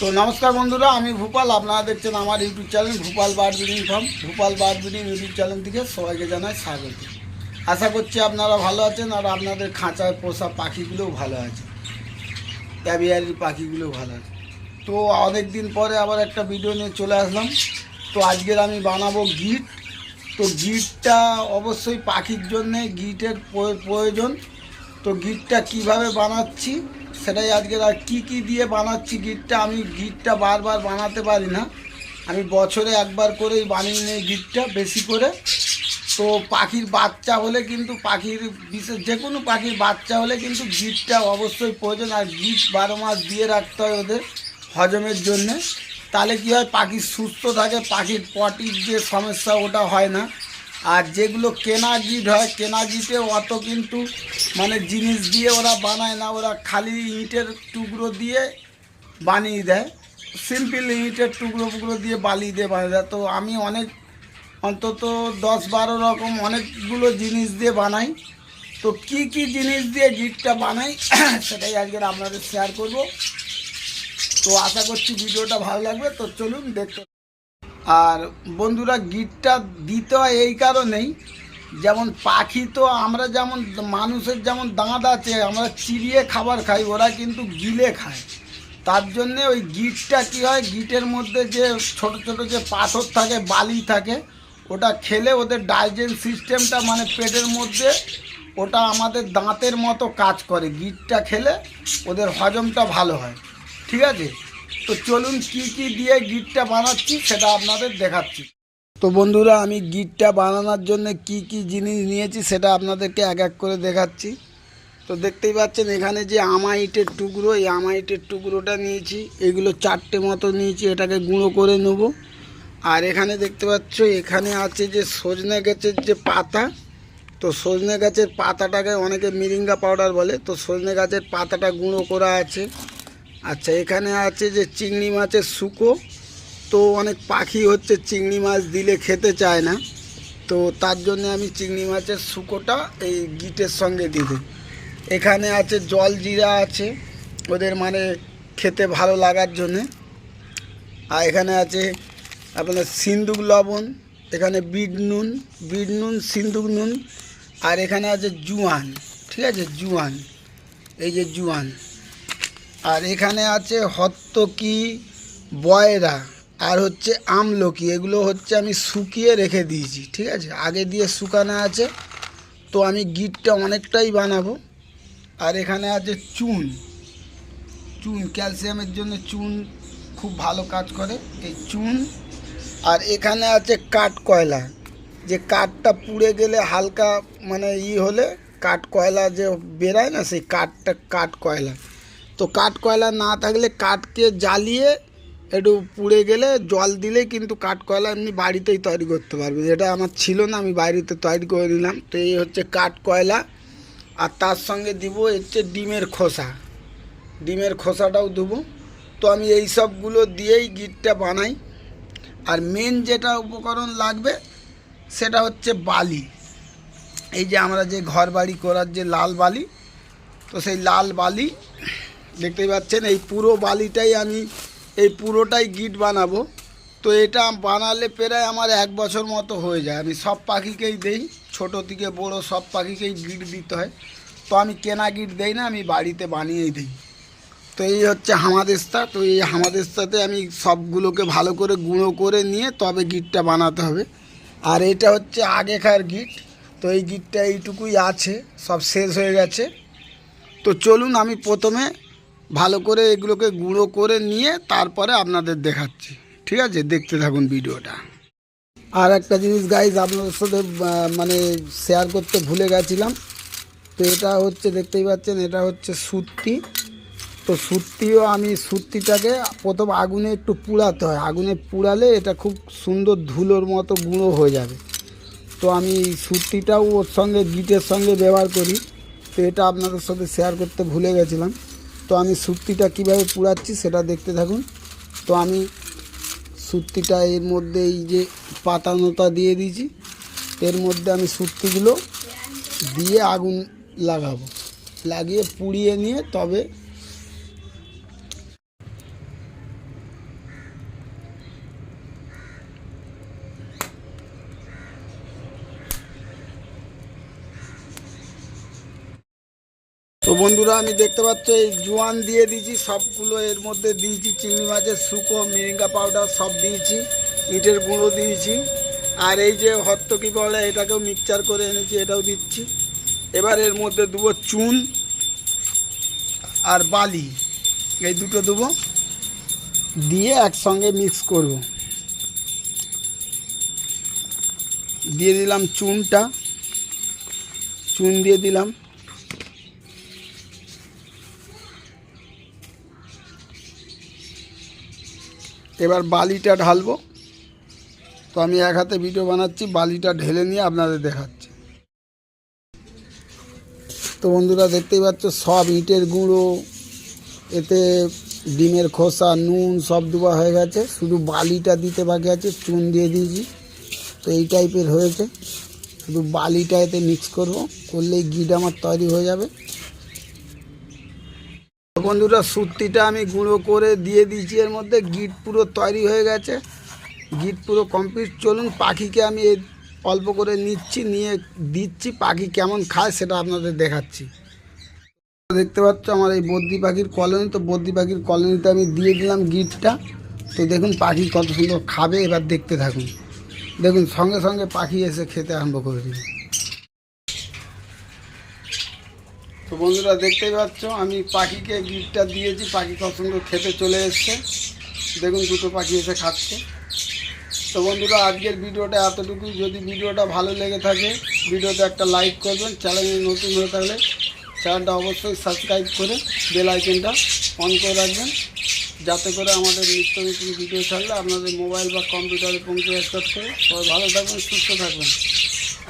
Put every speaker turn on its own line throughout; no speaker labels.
তো নমস্কার বন্ধুরা, আমি ভূপাল। আপনারা দেখছেন আমার YouTube channel Bhupal bird breeding farm. Bhupal bird breeding YouTube channel থেকে সবাইকে জানাই স্বাগত। আশা করছি আপনারা ভালো আছেন আর আপনাদের খাঁচায় পোষা পাখিগুলোও ভালো আছে। ক্যাবিয়ারির পাখিগুলোও ভালো আছে। তো অনেক দিন পরে আবার একটা ভিডিও নিয়ে চলে আসলাম। তো আজকের আমি বানাবো গিট। তো গিটটা অবশ্যই পাখির জন্যে গিটের প্রয়োজন। তো গিটটা কীভাবে বানাচ্ছি, সেটাই আজকে আর কি কি দিয়ে বানাচ্ছি গিটটা, আমি গিটটা বারবার বানাতে পারি না। আমি বছরে একবার করেই বানিয়ে নিই গিটটা বেশি করে। তো পাখির বাচ্চা হলে কিন্তু পাখির বিশেষ যে কোনো পাখির বাচ্চা হলে কিন্তু গিটটা অবশ্যই প্রয়োজন। আর গিট বারো মাস দিয়ে রাখতে হয় ওদের হজমের জন্যে। তাহলে কী হয়, পাখি সুস্থ থাকে, পাখির পটির যে সমস্যা ওটা হয় না। আর যেগুলো কেনা গিট হয়, কেনা গিটে অত কিন্তু মানে জিনিস দিয়ে ওরা বানায় না, ওরা খালি ইটের টুকরো দিয়ে বানিয়ে দেয়। সিম্পল ইটের টুকরো টুকরো দিয়ে বালি দিয়ে বানিয়ে দেয়। তো আমি অনেক, অন্তত দশ বারো রকম অনেকগুলো জিনিস দিয়ে বানাই। তো কি কি জিনিস দিয়ে গিটটা বানাই, সেটাই আজকে আপনাদের শেয়ার করব। তো আশা করছি ভিডিওটা ভালো লাগবে। তো চলুন দেখতে আর বন্ধুরা গিটটা দিতে হয় এই কারণেই। যেমন পাখি তো আমরা যেমন মানুষের যেমন দাঁত আছে, আমরা চিবিয়ে খাবার খাই, ওরা কিন্তু গিলে খায়। তার জন্যে ওই গিটটা কী হয়, গিটের মধ্যে যে ছোট ছোট যে পাথর থাকে, বালি থাকে, ওটা খেলে ওদের ডাইজেস্ট সিস্টেমটা মানে পেটের মধ্যে ওটা আমাদের দাঁতের মতো কাজ করে। গিটটা খেলে ওদের হজমটা ভালো হয়। ঠিক আছে? তো চলুন কি কি দিয়ে গিটটা বানাচ্ছি সেটা আপনাদের দেখাচ্ছি। তো বন্ধুরা, আমি গিটটা বানানোর জন্য কি কি জিনিস নিয়েছি সেটা আপনাদেরকে এক এক করে দেখাচ্ছি। তো দেখতেই পাচ্ছেন, এখানে যে আমা ইটের টুকরো, এই আমা ইটের টুকরোটা নিয়েছি। এগুলো চারটে মতো নিয়েছি, এটাকে গুঁড়ো করে নেব। আর এখানে দেখতে পাচ্ছ, এখানে আছে যে সজনে গাছের যে পাতা, তো সজনে গাছের পাতাটাকে অনেকে মিরিঙ্গা পাউডার বলে, তো সজনে গাছের পাতাটা গুঁড়ো করা আছে। আচ্ছা এখানে আছে যে চিংড়ি মাছের শুকো। তো অনেক পাখি হচ্ছে চিংড়ি মাছ দিলে খেতে চায় না। তো তার জন্য আমি চিংড়ি মাছের শুকোটা এই গিটের সঙ্গে দিয়ে দিই। এখানে আছে জল জিরা আছে, ওদের মানে খেতে ভালো লাগার জন্যে। আর এখানে আছে আপনার সিন্দুক লবণ, এখানে বিট নুন বিট নুন সিন্দুক নুন, আর এখানে আছে জুয়ান, ঠিক আছে? জুয়ান, এই যে জুয়ান। আর এখানে আছে হত্তকি, বয়রা আর হচ্ছে আমলকি। এগুলো হচ্ছে আমি শুকিয়ে রেখে দিয়েছি, ঠিক আছে? আগে দিয়ে শুকানো আছে, তো আমি গিটটা অনেকটাই বানাবো। আর এখানে আছে চুন। চুন, ক্যালসিয়ামের জন্য চুন খুব ভালো কাজ করে, এই চুন। আর এখানে আছে কাঠ কয়লা। যে কাঠটা পুড়ে গেলে হালকা মানে ই হলে কাঠ কয়লা যে বেরায় না, সেই কাঠটা, কাঠ কয়লা। তো কাঠ কয়লা না থাকলে কাঠকে জ্বালিয়ে একটু পুড়ে গেলে জল দিলে কিন্তু কাঠ কয়লা এমনি বাড়িতেই তৈরি করতে পারবে। যেটা আমার ছিল না, আমি বাড়িতে তৈরি করে নিলাম। তো এই হচ্ছে কাঠ কয়লা। আর তার সঙ্গে দিব হচ্ছে ডিমের খোসা। ডিমের খোসাটাও দেবো। তো আমি এই সবগুলো দিয়েই গিটটা বানাই। আর মেন যেটা উপকরণ লাগবে, সেটা হচ্ছে বালি। এই যে আমরা যে ঘর বাড়ি করার যে লাল বালি, তো সেই লাল বালি দেখতেই পাচ্ছেন, এই পুরো বালিটাই আমি, এই পুরোটাই গিট বানাবো। তো এটা বানালে প্রায় আমার এক বছর মতো হয়ে যায়। আমি সব পাখিকেই দেই, ছোট থেকে বড় সব পাখিকেই গিট দিতে হয়। তো আমি কেনা গিট দেই না, আমি বাড়িতে বানিয়েই দিই। তো এই হচ্ছে হামাদেস্তা তো এই হামাদেস্তাতে আমি সবগুলোকে ভালো করে গুঁড়ো করে নিয়ে তবে গিটটা বানাতে হবে। আর এটা হচ্ছে আগেকার গিট। তো এই গিটটা এইটুকুই আছে, সব শেষ হয়ে গেছে। তো চলুন, আমি প্রথমে ভালো করে এগুলোকে গুঁড়ো করে নিয়ে তারপরে আপনাদের দেখাচ্ছি। ঠিক আছে? দেখতে থাকুন ভিডিওটা। আর একটা জিনিস গাইজ আপনাদের সাথে মানে শেয়ার করতে ভুলে গেছিলাম। তো এটা হচ্ছে, দেখতেই পাচ্ছেন, এটা হচ্ছে সুতি তো সুতিও আমি সুতিটাকে প্রথম আগুনে একটু পুড়াতে হয়। আগুনে পুড়ালে এটা খুব সুন্দর ধুলোর মতো গুঁড়ো হয়ে যাবে। তো আমি সুতিটাও ওর সঙ্গে, গিটের সঙ্গে ব্যবহার করি। তো এটা আপনাদের সাথে শেয়ার করতে ভুলে গেছিলাম। তো আমি সুতিটা কীভাবে পুড়াচ্ছি সেটা দেখতে থাকুন। তো আমি সুতিটা এর মধ্যে এই যে পাতানোতা দিয়ে দিয়েছি। এর মধ্যে আমি সুতিগুলো দিয়ে আগুন লাগাবো। লাগিয়ে পুড়িয়ে নিয়ে তবে তো বন্ধুরা, আমি দেখতে পাচ্ছ, এই জোয়ান দিয়ে দিয়েছি, সবগুলো এর মধ্যে দিয়েছি, চিংড়ি মাছের শুকো মিরিঙ্গা পাউডার সব দিয়েছি, ইটের গুঁড়ো দিয়েছি, আর এই যে হত্তকি বলে, এটাকেও মিক্সচার করে এনেছি, এটাও দিচ্ছি। এবার এর মধ্যে দেবো চুন আর বালি, এই দুটো দেবো, দিয়ে একসঙ্গে মিক্স করব। দিয়ে দিলাম চুনটা, চুন দিয়ে দিলাম। এবার বালিটা ঢালবো। তো আমি এক হাতে ভিডিও বানাচ্ছি, বালিটা ঢেলে নিয়ে আপনাদের দেখাচ্ছি। তো বন্ধুরা, দেখতেই পাচ্ছ, সব ইটের গুঁড়ো, এতে ডিমের খোসা, নুন সব দেওয়া হয়ে গেছে। শুধু বালিটা দিতে বাকি আছে, চুন দিয়ে দিয়েছি। তো এই টাইপের হয়েছে। শুধু বালিটা এতে মিক্স করব, করলেই গিট আমার তৈরি হয়ে যাবে। বন্ধুরা সুতিটা আমি গুঁড়ো করে দিয়ে দিয়েছি। এর মধ্যে গিট পুরো তৈরি হয়ে গেছে। গিট পুরো কমপ্লিট চলুন পাখিকে আমি অল্প করে নিচ্ছি, নিয়ে দিচ্ছি। পাখি কেমন খায় সেটা আপনাদের দেখাচ্ছি। দেখতে পাচ্ছ আমার এই বদ্রি পাখির কলোনি। তো বদ্রি পাখির কলোনিতে আমি দিয়ে দিলাম গিটটা। তো দেখুন পাখি কত সুন্দর খাবে। এবার দেখতে থাকুন। দেখুন, সঙ্গে সঙ্গে পাখি এসে খেতে আরম্ভ করে দিবে তো বন্ধুরা দেখতেই পাচ্ছ, আমি পাখিকে গিফটটা দিয়েছি, পাখি সুন্দর খেতে চলে এসছে। দেখুন দুটো পাখি এসে খাচ্ছে। তো বন্ধুরা, আজকের ভিডিওটা এতটুকুই। যদি ভিডিওটা ভালো লেগে থাকে, ভিডিওতে একটা লাইক করবেন। চ্যানেলে নতুন হয়ে থাকলে চ্যানেলটা অবশ্যই সাবস্ক্রাইব করে বেল আইকনটা অন করে রাখবেন। যাতে করে আমাদের নিত্য নতুন ভিডিও ছাড়লে আপনাদের মোবাইল বা কম্পিউটারে পৌঁছে করে সবাই ভালো থাকবেন, সুস্থ থাকবেন।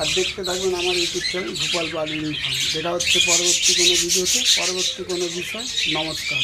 আর দেখতে থাকবেন আমার ইউটিউব চ্যানেল ভূপাল ইনফার্ম। যেটা হচ্ছে পরবর্তী কোনো ভিডিওতে। পরবর্তী কোনো বিষয়, নমস্কার।